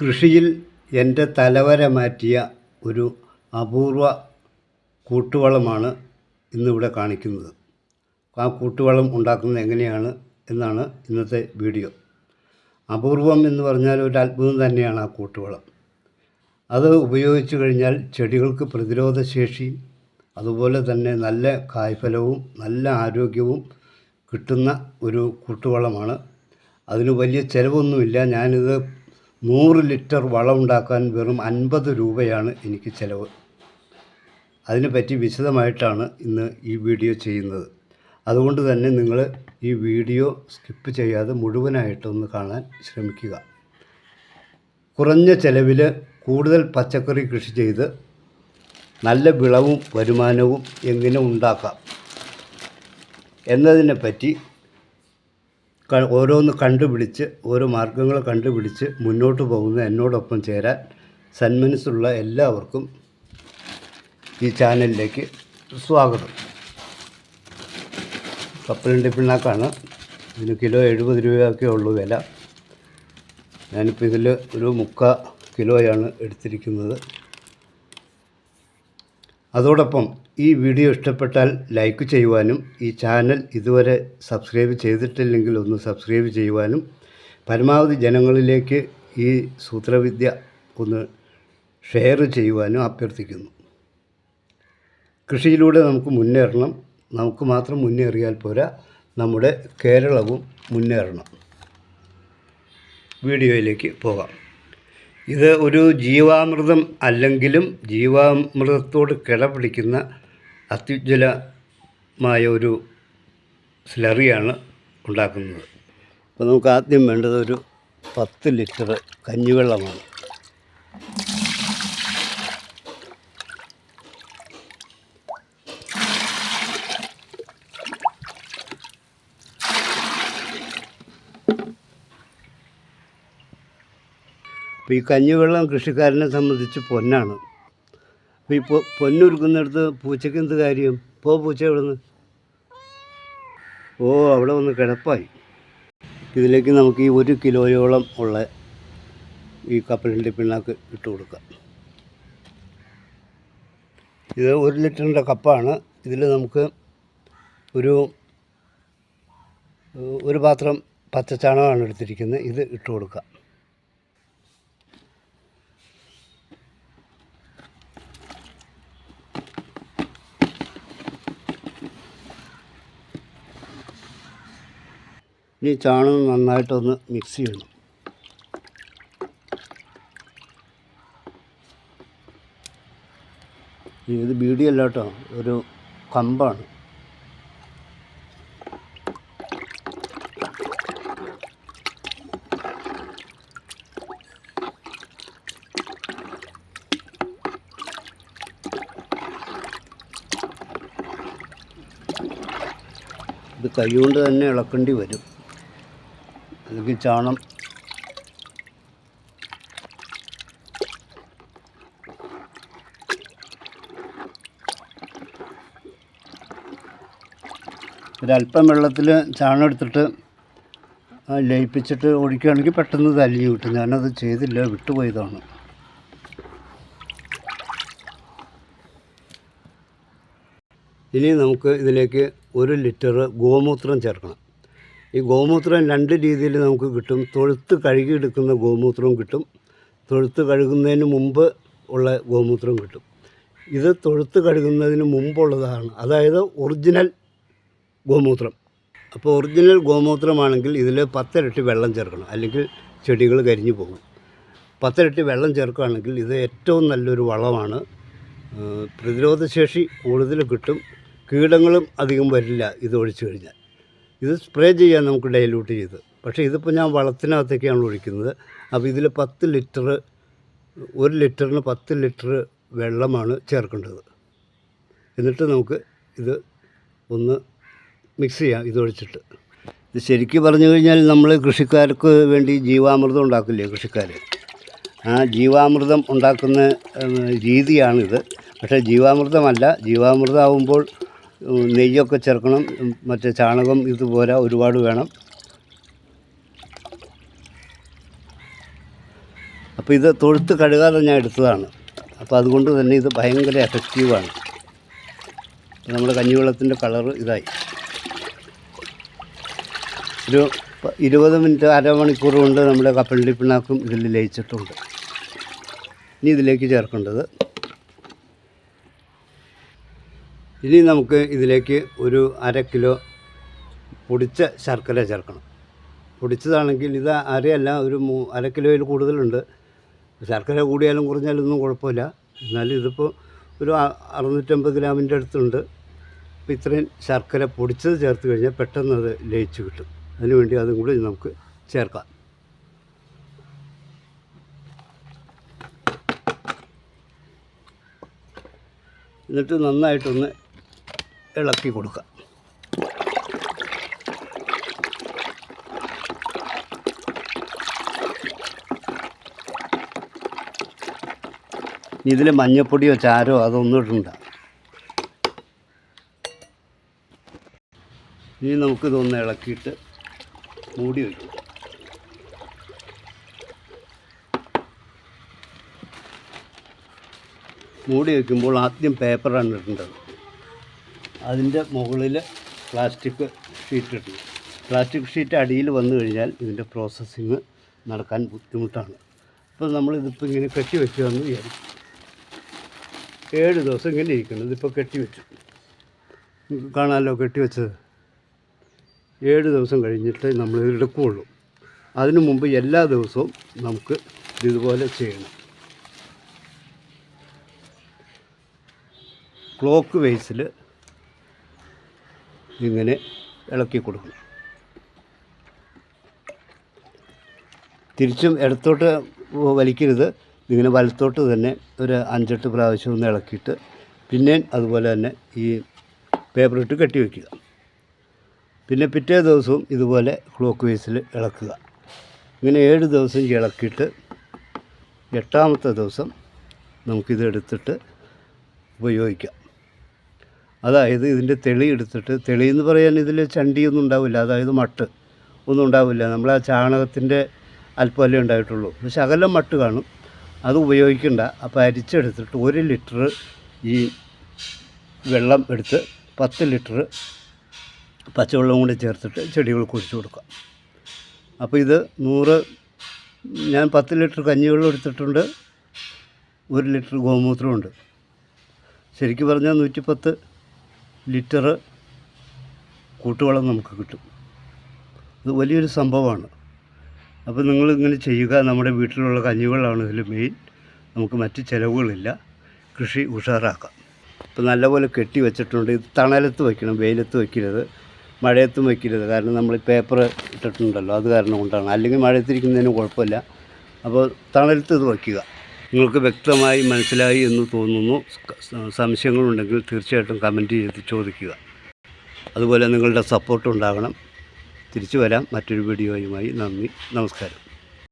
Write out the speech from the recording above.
കൃഷിയിൽ എന്റെ തലവര മാറ്റിയ ഒരു അപൂർവ കൂട്ടുവളമാണ് ഇന്നിവിടെ കാണിക്കുന്നത്. ആ കൂട്ടുവളം ഉണ്ടാക്കുന്നത് എങ്ങനെയാണ് എന്നാണ് ഇന്നത്തെ വീഡിയോ. അപൂർവം എന്ന് പറഞ്ഞാൽ ഒരു അത്ഭുതം തന്നെയാണ് ആ കൂട്ടുവളം. അത് ഉപയോഗിച്ചു കഴിഞ്ഞാൽ ചെടികൾക്ക് പ്രതിരോധശേഷിയും അതുപോലെ തന്നെ നല്ല കായ്ഫലവും നല്ല ആരോഗ്യവും കിട്ടുന്ന ഒരു കൂട്ടുവളമാണ്. അതിന് വലിയ ചിലവൊന്നുമില്ല. ഞാനിത് നൂറ് ലിറ്റർ വളം ഉണ്ടാക്കാൻ വെറും അൻപത് രൂപയാണ് എനിക്ക് ചിലവ്. അതിനെപ്പറ്റി വിശദമായിട്ടാണ് ഇന്ന് ഈ വീഡിയോ ചെയ്യുന്നത്. അതുകൊണ്ട് തന്നെ നിങ്ങൾ ഈ വീഡിയോ സ്കിപ്പ് ചെയ്യാതെ മുഴുവനായിട്ടൊന്ന് കാണാൻ ശ്രമിക്കുക. കുറഞ്ഞ ചിലവിൽ കൂടുതൽ പച്ചക്കറി കൃഷി ചെയ്ത് നല്ല വിളവും വരുമാനവും എങ്ങനെ ഉണ്ടാക്കാം എന്നതിനെപ്പറ്റി ഓരോന്ന് കണ്ടുപിടിച്ച് ഓരോ മാർഗങ്ങൾ കണ്ടുപിടിച്ച് മുന്നോട്ട് പോകുന്ന എന്നോടൊപ്പം ചേരാൻ സന്മനസ്സുള്ള എല്ലാവർക്കും ഈ ചാനലിലേക്ക് സ്വാഗതം. കപ്പലിന്റെ പിണ്ണാക്കാണ്. ഇതിന് കിലോ എഴുപത് രൂപയൊക്കെ ഉള്ളൂ വില. ഞാനിപ്പോൾ ഇതിൽ ഒരു മുക്കാ കിലോയാണ് എടുത്തിരിക്കുന്നത്. അതോടൊപ്പം ഈ വീഡിയോ ഇഷ്ടപ്പെട്ടാൽ ലൈക്ക് ചെയ്യുവാനും ഈ ചാനൽ ഇതുവരെ സബ്സ്ക്രൈബ് ചെയ്തിട്ടില്ലെങ്കിൽ ഒന്ന് സബ്സ്ക്രൈബ് ചെയ്യുവാനും പരമാവധി ജനങ്ങളിലേക്ക് ഈ സൂത്രവിദ്യ ഒന്ന് ഷെയർ ചെയ്യുവാനും അഭ്യർത്ഥിക്കുന്നു. കൃഷിയിലൂടെ നമുക്ക് മുന്നേറണം. നമുക്ക് മാത്രം മുന്നേറിയാൽ പോരാ. നമ്മുടെ കേരളവും മുന്നേറണം. വീഡിയോയിലേക്ക് പോകാം. ഇത് ഒരു ജീവാമൃതം അല്ലെങ്കിലും ജീവാമൃതത്തോട് കിടപിടിക്കുന്ന അത്യുജ്വലമായ ഒരു സ്ലറിയാണ് ഉണ്ടാക്കുന്നത്. അപ്പോൾ നമുക്ക് ആദ്യം വേണ്ടത് ഒരു പത്ത് ലിറ്റർ കഞ്ഞിവെള്ളമാണ്. അപ്പോൾ ഈ കഞ്ഞിവെള്ളം കൃഷിക്കാരനെ സംബന്ധിച്ച് പൊന്നാണ്. അപ്പോൾ ഈ പൊ പൊന്നുരുക്കുന്നിടത്ത് പൂച്ചയ്ക്ക് എന്ത് കാര്യം? പോ പൂച്ച എവിടെ നിന്ന് ഓ അവിടെ വന്ന് കിടപ്പായി. ഇതിലേക്ക് നമുക്ക് ഈ ഒരു കിലോയോളം ഉള്ള ഈ കപ്പലിന്റെ പിണ്ണാക്ക് ഇട്ട് കൊടുക്കാം. ഇത് ഒരു ലിറ്ററിന്റെ കപ്പാണ്. ഇതിൽ നമുക്ക് ഒരു ഒരു പാത്രം പച്ചച്ചാണകമാണ് എടുത്തിരിക്കുന്നത്. ഇത് ഇട്ട് കൊടുക്കാം. ഇനി ചാണകം നന്നായിട്ടൊന്ന് മിക്സ് ചെയ്യണം. ഇത് ബീഡിയല്ല കേട്ടോ ഒരു കമ്പാണ്. ഇത് കൈകൊണ്ട് തന്നെ ഇളക്കേണ്ടി വരും. അല്ലെങ്കിൽ ചാണം. ഒരല്പം വെള്ളത്തിൽ ചാണം എടുത്തിട്ട് ലയിപ്പിച്ചിട്ട് ഒഴിക്കുകയാണെങ്കിൽ പെട്ടെന്ന് തലിഞ്ഞ് കിട്ടും. ഞാനത് ചെയ്തില്ല വിട്ടുപോയതാണ്. ഇനി നമുക്ക് ഇതിലേക്ക് ഒരു ലിറ്റർ ഗോമൂത്രം ചേർക്കണം. ഈ ഗോമൂത്രം രണ്ട് രീതിയിൽ നമുക്ക് കിട്ടും. തൊഴുത്ത് കഴുകിയെടുക്കുന്ന ഗോമൂത്രവും കിട്ടും. തൊഴുത്ത് കഴുകുന്നതിന് മുമ്പ് ഉള്ള ഗോമൂത്രം കിട്ടും. ഇത് തൊഴുത്ത് കഴുകുന്നതിന് മുമ്പുള്ളതാണ്. അതായത് ഒറിജിനൽ ഗോമൂത്രം. അപ്പോൾ ഒറിജിനൽ ഗോമൂത്രമാണെങ്കിൽ ഇതിൽ പത്തിരട്ടി വെള്ളം ചേർക്കണം. അല്ലെങ്കിൽ ചെടികൾ കരിഞ്ഞു പോകും. പത്തിരട്ടി വെള്ളം ചേർക്കുകയാണെങ്കിൽ ഇത് ഏറ്റവും നല്ലൊരു വളമാണ്. പ്രതിരോധശേഷി കൂടുതൽ കിട്ടും. കീടങ്ങളും അധികം വരില്ല ഇത് ഒഴിച്ചു കഴിഞ്ഞാൽ. ഇത് സ്പ്രേ ചെയ്യാൻ നമുക്ക് ഡൈലൂട്ട് ചെയ്ത്. പക്ഷേ ഇതിപ്പോൾ ഞാൻ വളത്തിനകത്തേക്കാണ് ഒഴിക്കുന്നത്. അപ്പോൾ ഇതിൽ പത്ത് ലിറ്റർ ഒരു ലിറ്ററിന് പത്ത് ലിറ്റർ വെള്ളമാണ് ചേർക്കേണ്ടത്. എന്നിട്ട് നമുക്ക് ഇത് ഒന്ന് മിക്സ് ചെയ്യാം ഇതൊഴിച്ചിട്ട് ഇത് ശരിക്കും പറഞ്ഞു കഴിഞ്ഞാൽ നമ്മൾ കൃഷിക്കാർക്ക് വേണ്ടി ജീവാമൃതം ഉണ്ടാക്കില്ലേ കൃഷിക്കാർ ആ ജീവാമൃതം ഉണ്ടാക്കുന്ന രീതിയാണിത്. പക്ഷേ ജീവാമൃതമല്ല ജീവാമൃതം ആവുമ്പോൾ ഉം, നെയ്യൊക്കെ ചേർക്കണം. മറ്റേ ചാണകം ഇതുപോലെ ഒരുപാട് വേണം. അപ്പോൾ ഇത് തൊഴുത്ത് കഴുകാതെ ഞാൻ എടുത്തതാണ്. അപ്പോൾ അതുകൊണ്ട് തന്നെ ഇത് ഭയങ്കര എഫക്റ്റീവാണ് നമ്മുടെ കഞ്ഞിവെള്ളത്തിന്റെ കളർ ഇതായി. ഒരു ഇരുപത് മിനിറ്റ് അരമണിക്കൂർ കൊണ്ട് നമ്മുടെ കപ്പലണ്ടി പിണ്ണാക്കും ഇതിൽ ലയിച്ചിട്ടുണ്ട്. ഇനി ഇതിലേക്ക് ചേർക്കേണ്ടത് ഇനി നമുക്ക് ഇതിലേക്ക് ഒരു അര കിലോ പൊടിച്ച ശർക്കര ചേർക്കണം. പൊടിച്ചതാണെങ്കിൽ ഇത് അരയല്ല ഒരു മൂ അര കിലോയിൽ കൂടുതലുണ്ട്. ശർക്കര കൂടിയാലും കുറഞ്ഞാലും ഒന്നും കുഴപ്പമില്ല. എന്നാലും ഇതിപ്പോൾ ഒരു അറുന്നൂറ്റമ്പത് ഗ്രാമിന്റെ അടുത്തുണ്ട്. അപ്പോൾ ഇത്രയും ശർക്കര പൊടിച്ചത് ചേർത്ത് കഴിഞ്ഞാൽ പെട്ടെന്ന് അത് ലയിച്ച് കിട്ടും. അതിനുവേണ്ടി അതും കൂടി നമുക്ക് ചേർക്കാം. എന്നിട്ട് നന്നായിട്ടൊന്ന് ഇളക്കി കൊടുക്കുക. ഇതിൽ മഞ്ഞപ്പൊടിയോ ചാരോ അതൊന്നും ഇടണ്ട. ഇനി നമുക്കിതൊന്ന് ഇളക്കിയിട്ട് മൂടി വയ്ക്കും മൂടി വയ്ക്കുമ്പോൾ ആദ്യം പേപ്പറാണ് ഇടേണ്ടത്. അതിന്റെ മുകളിൽ പ്ലാസ്റ്റിക് ഷീറ്റ് ഇട്ടു. പ്ലാസ്റ്റിക് ഷീറ്റ് അടിയിൽ വന്നു കഴിഞ്ഞാൽ ഇതിന്റെ പ്രോസസ്സിങ് നടക്കാൻ ബുദ്ധിമുട്ടാണ്. അപ്പോൾ നമ്മളിതിപ്പോൾ ഇങ്ങനെ കെട്ടി വെക്കുകയെന്ന് വിചാരിക്കും. ഏഴ് ദിവസം ഇങ്ങനെ ഇരിക്കണം ഇതിപ്പോൾ കെട്ടി വെച്ചു. കാണാമല്ലോ കെട്ടി വെച്ചത്. ഏഴ് ദിവസം കഴിഞ്ഞിട്ട് നമ്മൾ എടുക്കുകയുള്ളൂ. അതിനു മുമ്പ് എല്ലാ ദിവസവും നമുക്ക് ഇതുപോലെ ചെയ്യണം. ക്ലോക്ക് വേസിൽ ഇങ്ങനെ ഇളക്കി കൊടുക്കണം. തിരിച്ചും ഇടത്തോട്ട് വലിക്കരുത്. ഇങ്ങനെ വലത്തോട്ട് തന്നെ ഒരു അഞ്ചെട്ട് പ്രാവശ്യം ഒന്ന് ഇളക്കിയിട്ട് പിന്നെയും അതുപോലെ തന്നെ ഈ പേപ്പർ ഇട്ട് കെട്ടി വയ്ക്കുക പിന്നെ പിറ്റേ ദിവസവും ഇതുപോലെ ക്ലോക്ക് വൈസിൽ ഇളക്കുക. ഇങ്ങനെ ഏഴ് ദിവസം ഇളക്കിയിട്ട് എട്ടാമത്തെ ദിവസം നമുക്കിത് എടുത്തിട്ട് ഉപയോഗിക്കാം. അതായത് ഇതിന്റെ തെളി എടുത്തിട്ട് തെളി എന്ന് പറയാൻ ഇതിൽ ചണ്ടിയൊന്നും ഉണ്ടാവില്ല അതായത് മട്ട് ഒന്നും ഉണ്ടാവില്ല. നമ്മൾ ആ ചാണകത്തിന്റെ അല്പമല്ലേ ഉണ്ടായിട്ടുള്ളൂ. പക്ഷെ അകലം മട്ട് കാണും. അത് ഉപയോഗിക്കണ്ട. അപ്പോൾ അരിച്ചെടുത്തിട്ട് ഒരു ലിറ്റർ ഈ വെള്ളം എടുത്ത് പത്ത് ലിറ്റർ പച്ചവെള്ളം കൂടി ചേർത്തിട്ട് ചെടികൾ ഒഴിച്ചു കൊടുക്കാം അപ്പോൾ ഇത് നൂറ് ഞാൻ പത്ത് ലിറ്റർ കഞ്ഞിവെള്ളം എടുത്തിട്ടുണ്ട്. ഒരു ലിറ്റർ ഗോമൂത്രമുണ്ട്. ശരിക്കും പറഞ്ഞാൽ നൂറ്റിപ്പത്ത് ലിറ്റർ കൂട്ടുവളം നമുക്ക് കിട്ടും. ഇത് വലിയൊരു സംഭവമാണ്. അപ്പോൾ നിങ്ങളിങ്ങനെ ചെയ്യുക. നമ്മുടെ വീട്ടിലുള്ള കഞ്ഞിവെള്ളമാണ് ഇതിൽ മെയിൻ നമുക്ക് മറ്റ് ചിലവുകളില്ല. കൃഷി ഉഷാറാക്കാം. ഇപ്പോൾ നല്ലപോലെ കെട്ടി വെച്ചിട്ടുണ്ട്. ഇത് തണലത്ത് വയ്ക്കണം വെയിലത്ത് വയ്ക്കരുത് മഴയത്തും വയ്ക്കരുത് കാരണം നമ്മൾ പേപ്പർ ഇട്ടിട്ടുണ്ടല്ലോ. അത് കാരണം കൊണ്ടാണ്. അല്ലെങ്കിൽ മഴയത്തിരിക്കുന്നതിന് കുഴപ്പമില്ല. അപ്പോൾ തണലത്ത് ഇത് വയ്ക്കുക നിങ്ങൾക്ക് വ്യക്തമായി മനസ്സിലായി എന്ന് തോന്നുന്നു. സംശയങ്ങളുണ്ടെങ്കിൽ തീർച്ചയായിട്ടും കമന്റ് ചെയ്ത് ചോദിക്കുക. അതുപോലെ നിങ്ങളുടെ സപ്പോർട്ട് ഉണ്ടാകണം. തിരിച്ചു വരാം. മറ്റൊരു വീഡിയോയുമായി നന്ദി. നമസ്കാരം.